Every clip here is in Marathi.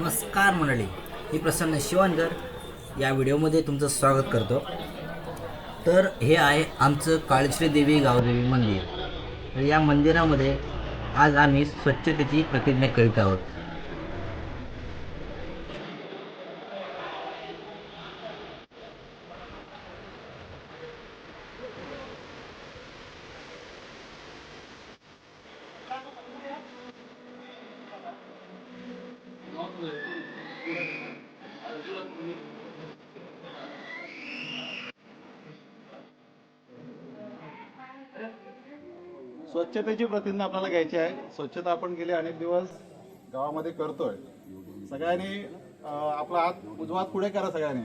नमस्कार मंडळी मी प्रसन्न शिवणकर या व्हिडिओमध्ये तुमचं स्वागत करतो. तर हे आहे आमचं काळश्री देवी गावदेवी मंदिर. तर या मंदिरामध्ये आज आम्ही स्वच्छतेची प्रतिज्ञा करीत आहोत. स्वच्छतेची प्रतिज्ञा आपल्याला घ्यायची आहे. स्वच्छता आपण गेले अनेक दिवस गावामध्ये करतोय. सगळ्यांनी आपला हात उजवा पुढे करा सगळ्यांनी.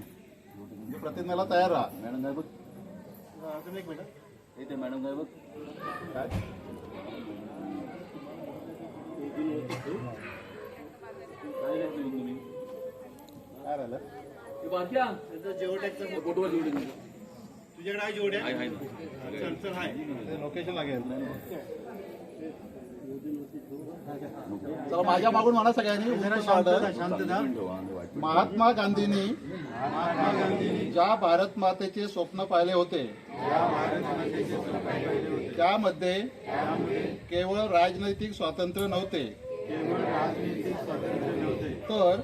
म्हणजे प्रतिज्ञेला तयार राहा. मॅडम अं, तुम्ही एक मिनिट. इथे मॅडम काय काय? काय राहिलं तुझ्याकडे आहे जेवढे? चल चल आहे लोकेशन लागेल. चला माझ्या मागून म्हणा सगळ्यांनी. शांतता महात्मा गांधींनी ज्या भारत मातेचे स्वप्न पाहिले होते त्यामध्ये केवळ राजनैतिक स्वातंत्र्य नव्हते. तर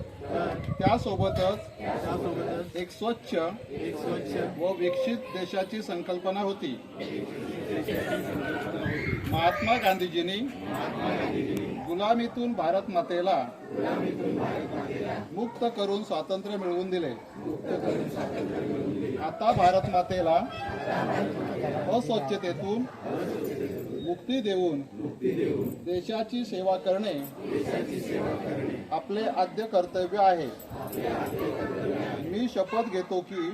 त्यासोबतच एक स्वच्छ एक स्वच्छ व विकसित देशाची संकल्पना होती. महात्मा गांधीजींनी गुलामीतून भारत मातेला मुक्त करून स्वातंत्र्य मिळवून दिले. आता भारत मातेला अस्वच्छतेतून मुक्ती देऊन देशाची सेवा करणे आपले आद्य कर्तव्य आहे. मी शपथ घेतो की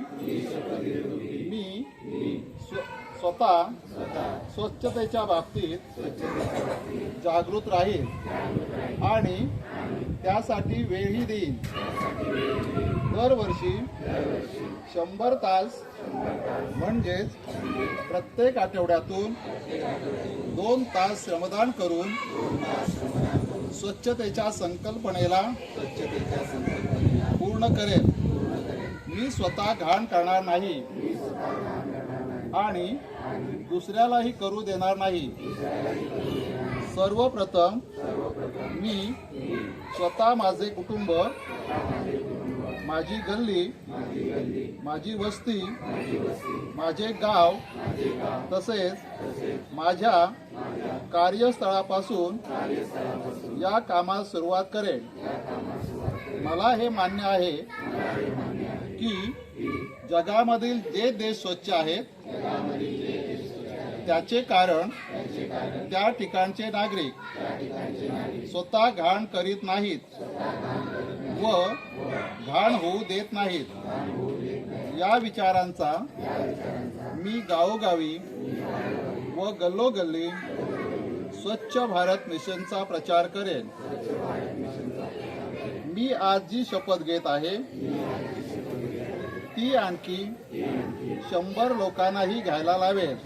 मी स्वतः स्वच्छतेच्या बाबतीत जागृत राहील आणि त्यासाठी वेळही देईन. दरवर्षी शंभर तास म्हणजेच प्रत्येक आठवड्यातून दोन तास श्रमदान करून स्वच्छतेच्या संकल्पनेला पूर्ण करेल मी स्वतः घाण करणार नाही. आणि दुसऱ्यालाही करू देणार नाही. सर्वप्रथम मी स्वतः माझे कुटुंब माझी गल्ली माझी वस्ती माझे गाव तसेच माझ्या कार्यस्थळापासून या कामास सुरुवात करेन. मला हे मान्य आहे की जगामधील जे देश स्वच्छ आहेत त्याचे कारण त्या ठिकाणचे नागरिक स्वतः घाण करीत नाहीत व घाण होऊ देत नाहीत. या विचारांचा मी गावोगावी व गल्लोगल्ली स्वच्छ भारत मिशनचा प्रचार करेन. मी आज जी शपथ घेत आहे ती आणखी शंभर लोकांनाही घ्यायला लावेल.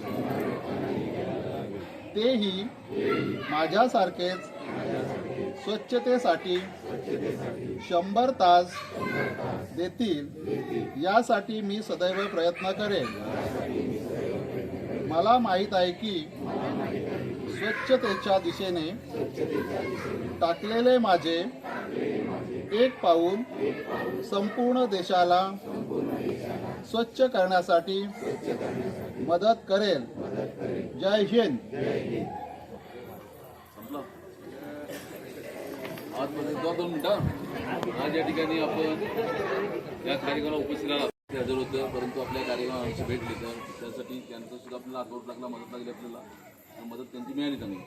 तेही माझ्यासारखेच स्वच्छतेसाठी शंभर तास देतील यासाठी मी सदैव प्रयत्न करेन. मला माहीत आहे की स्वच्छतेच्या दिशेने टाकलेले माझे एक पाऊल संपूर्ण देशाला स्वच्छ करण्यासाठी मदत करेल. जय हिंद. दोन दोन मिनिटं आज या ठिकाणी आपण या कार्यक्रमाला उपस्थित राहिला. हजर होतं परंतु आपल्या कार्यक्रमाला आमची भेटली तर त्यासाठी त्यांचं सुद्धा आपल्याला हातवर लागला मदत लागली आपल्याला. आणि मदत त्यांची मिळाली चांगली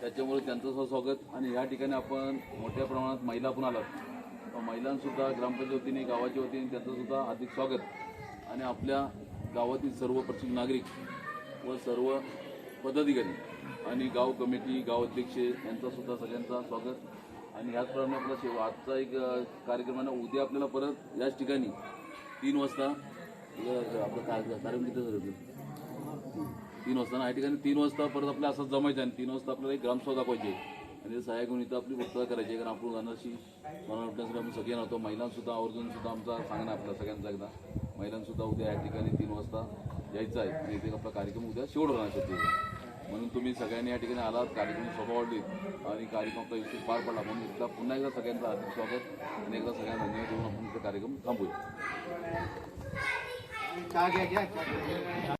त्याच्यामुळे त्यांचं सुद्धा स्वागत. आणि या ठिकाणी आपण मोठ्या प्रमाणात महिला पण आलात. महिलांसुद्धा ग्रामपंचायत वतीने गावाच्या वतीने त्यांचंसुद्धा हार्दिक स्वागत. आणि आपल्या गावातील सर्व प्रसिद्ध नागरिक व सर्व पदाधिकारी आणि गाव कमिटी गाव अध्यक्ष यांचासुद्धा सगळ्यांचा स्वागत. आणि याचप्रमाणे आपला सेवा आजचा एक कार्यक्रम आहे ना उद्या आपल्याला परत याच ठिकाणी तीन वाजता आपलं कार्यक्रम किती झालं होतं? तीन वाजता ना या ठिकाणी तीन वाजता परत आपल्याला असंच जमायचं आहे आणि तीन वाजता आपल्याला एक ग्रामसभा दाखवायची आहे. आणि ते सहाय्य घेऊन इथं आपली पूर्तता करायची कारण आपण जाण्याशी मला वाटण्यासाठी आपण सगळे नव्हतो महिलांसुद्धा आवर्जून सुद्धा आमचा सांगणं आपला आपल्या सगळ्यांचा एकदा. महिलांसुद्धा उद्या या ठिकाणी तीन वाजता यायचं आहे. आणि इथे आपला कार्यक्रम उद्या शेवट होणार शेवटी म्हणून तुम्ही सगळ्यांनी या ठिकाणी आलात कार्यक्रम स्वभाव वाढली आणि कार्यक्रम आपला व्यवस्थित पार पडला. म्हणून एकदा पुन्हा एकदा सगळ्यांचं हार्दिक स्वागत आणि एकदा सगळ्यांना धन्यवाद देऊन आपण इथं कार्यक्रम थांबूया